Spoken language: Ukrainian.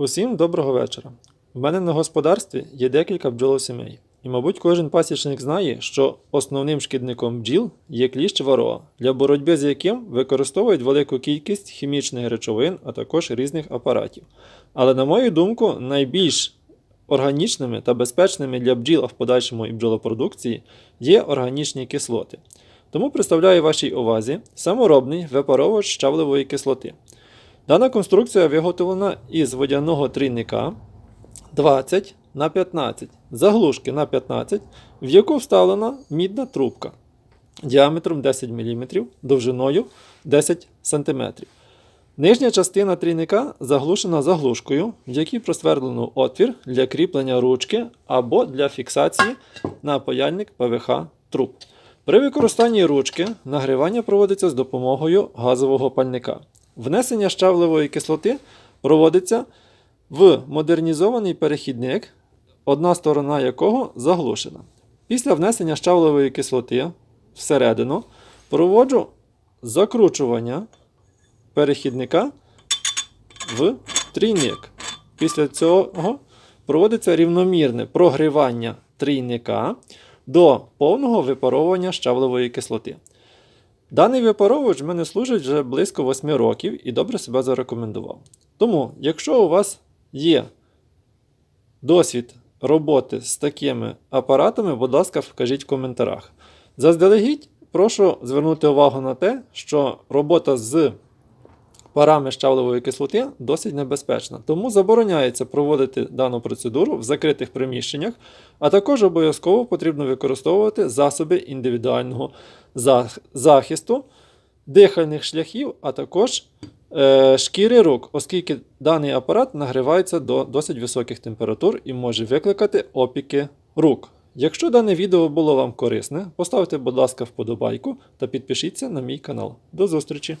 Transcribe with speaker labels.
Speaker 1: Усім доброго вечора. У мене на господарстві є декілька бджолосімей. І, мабуть, кожен пасічник знає, що основним шкідником бджіл є кліщ вароа, для боротьби з яким використовують велику кількість хімічних речовин, а також різних апаратів. Але, на мою думку, найбільш органічними та безпечними для бджіл, в подальшому і бджолопродукції є органічні кислоти. Тому представляю вашій увазі саморобний випаровувач щавлевої кислоти. Дана конструкція виготовлена із водяного трійника 20 на 15 заглушки на 15, в яку вставлена мідна трубка діаметром 10 мм, довжиною 10 см. Нижня частина трійника заглушена заглушкою, в якій просвердлено отвір для кріплення ручки або для фіксації на паяльник ПВХ труб. При використанні ручки нагрівання проводиться з допомогою газового пальника. Внесення щавлевої кислоти проводиться в модернізований перехідник, одна сторона якого заглушена. Після внесення щавлевої кислоти всередину проводжу закручування перехідника в трійник. Після цього проводиться рівномірне прогрівання трійника до повного випаровування щавлевої кислоти. Даний випаровувач в мене служить вже близько 8 років і добре себе зарекомендував. Тому, якщо у вас є досвід роботи з такими апаратами, будь ласка, вкажіть в коментарях. Заздалегідь прошу звернути увагу на те, що робота з парами щавлевої кислоти досить небезпечна. Тому забороняється проводити дану процедуру в закритих приміщеннях, а також обов'язково потрібно використовувати засоби індивідуального захисту, дихальних шляхів, а також е, шкіри рук, оскільки даний апарат нагрівається до досить високих температур і може викликати опіки рук. Якщо дане відео було вам корисне, поставте, будь ласка, вподобайку та підпишіться на мій канал. До зустрічі!